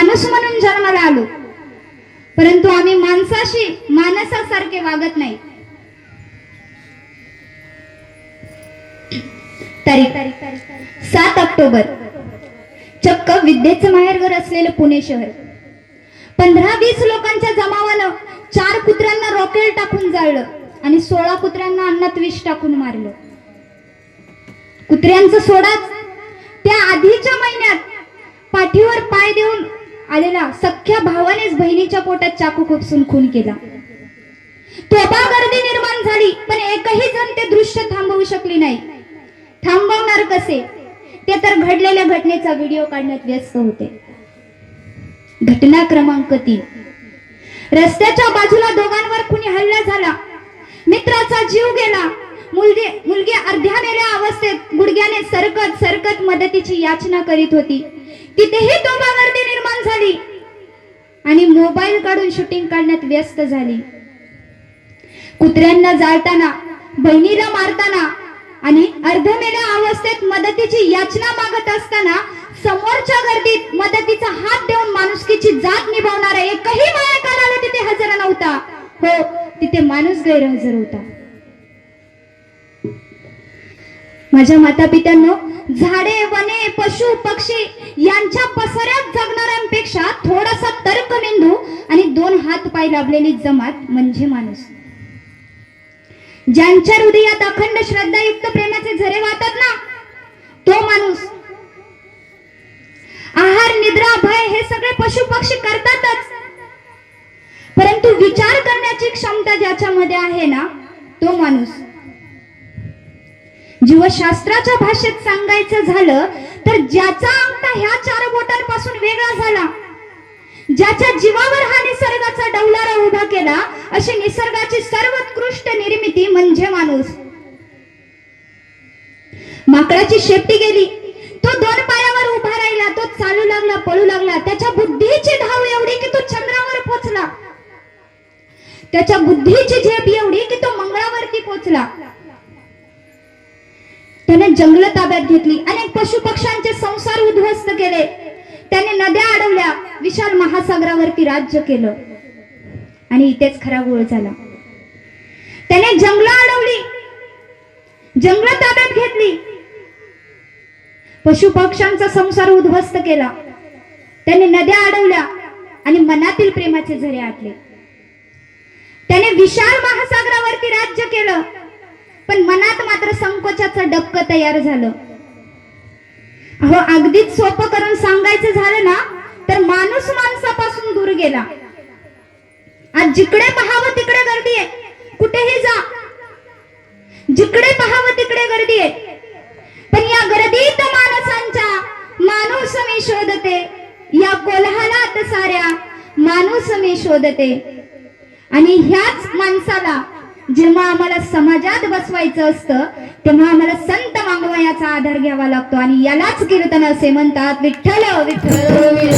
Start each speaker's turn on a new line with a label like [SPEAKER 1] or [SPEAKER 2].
[SPEAKER 1] माणूस म्हणून जन्माला आलो. परंतु आम्ही माणसाशी माणसासारखे वागत नाही. सात ऑक्टोबर चक्क विद्येचं माहेरघर असलेलं पुणे शहर. पंधरा वीस लोकांच्या जमावानं चार कुत्र्यांना रॉकेल टाकून जाळलं आणि सोळा कुत्र्यांना अन्नात विष टाकून मारलं. कुत्र्यांचं सोडाच त्या आधीच्या महिन्यात पाठीवर पाय देऊन आलेला सख्या भावानेच बहिणीच्या पोटात चाकू खुपसून खून केला. तोबा गर्दी निर्माण झाली पण एकही जण ते दृश्य थांबवू शकली नाही. थांबवणार कसे? ते तर घडलेल्या घटनेचा व्हिडिओ काढण्यात व्यस्त होते. घटना क्रमांक तीन. रस्त्याच्या बाजूला दोघांवर कुणी हल्ला झाला. मित्राचा जीव गेला. मुलगी मुलगी अर्ध्या मेल्या अवस्थेत गुडघ्याने सरकत सरकत मदतीची याचना करीत होती. तिथेही गर्दी निर्माण झाली. आणि मोबाईल काढून शूटिंग काढण्यात व्यस्त झाली. कुत्र्यांना जाळताना बहिणीला मारताना आणि अर्धमेल्या अवस्थेत मदतीची याचना मागत असताना समोरच्या गर्दीत मदतीचा हात देऊन माणुसकीची जात निभावणारा एकही मायाकाराला तिथे हजर नव्हता. हो तिथे माणूस गैरहजर होता. माझ्या माता पित्यांनो झाडे वने पशु पक्षी यांच्या पसऱ्यात जगणाऱ्यांपेक्षा थोडासा तर्क मेंदू आणि दोन हात पाय लाभलेली जमात म्हणजे माणूस. ज्यांच्या हृदयात अखंड श्रद्धायुक्त प्रेमाचे झरे वाहतात ना तो माणूस. आहार निद्रा भय हे सगळे पशु पक्षी करतातच. परंतु विचार करण्याची क्षमता ज्याच्यामध्ये आहे ना तो माणूस. जीवशास्त्राच्या भाषेत सांगायचं झालं तर ज्याचा अंगठा ह्या चार बोटांपासून वेगळा झाला. ज्याच्या जीवावर हा निसर्गाचा डौलारा उभा केला अशी निसर्गाची सर्वोत्कृष्ट निर्मिती म्हणजे माणूस. माकडाची शेपटी गेली. तो दोन पायावर उभा राहिला तो चालू लागला पळू लागला. त्याच्या बुद्धीची धाव एवढी की तो चंद्रावर पोचला. त्याच्या बुद्धीची झेप एवढी की तो मंगळावरती पोचला. त्याने जंगल ताब्यात घेतली. अनेक पशु पक्ष्यांचे संसार उद्ध्वस्त केले. त्याने नद्या अडवल्या. विशाल महासागरावरती राज्य केलं. आणि इथेच खरा गोळ झाला. त्याने जंगल अडवली. जंगल ताब्यात घेतली. पशु पक्ष्यांचा संसार उद्ध्वस्त केला. त्याने नद्या अडवल्या आणि मनातील प्रेमाचे झरे आटले. त्याने विशाल महासागरा संकोचाचं डबकं तयार झालं. अहो अगदीच सोपं करून सांगायचं झालं ना तर माणूस माणसापासून दूर गेला. आज जिकडे पाहावं तिकडे गर्दी आहे. कुठेही जा. जिकडे पाहावं तिकडे गर्दी आहे. पण या गर्दीत माणसांच्या माणूस मी शोधते. या कोल्हालात साऱ्या माणूस मी शोधते. आणि ह्याच माणसाला जेव्हा आम्हाला समाजात बसवायचं असतं तेव्हा आम्हाला संत मागवा याचा आधार घ्यावा लागतो आणि यालाच कीर्तन असे म्हणतात. विठ्ठल विठ्ठल.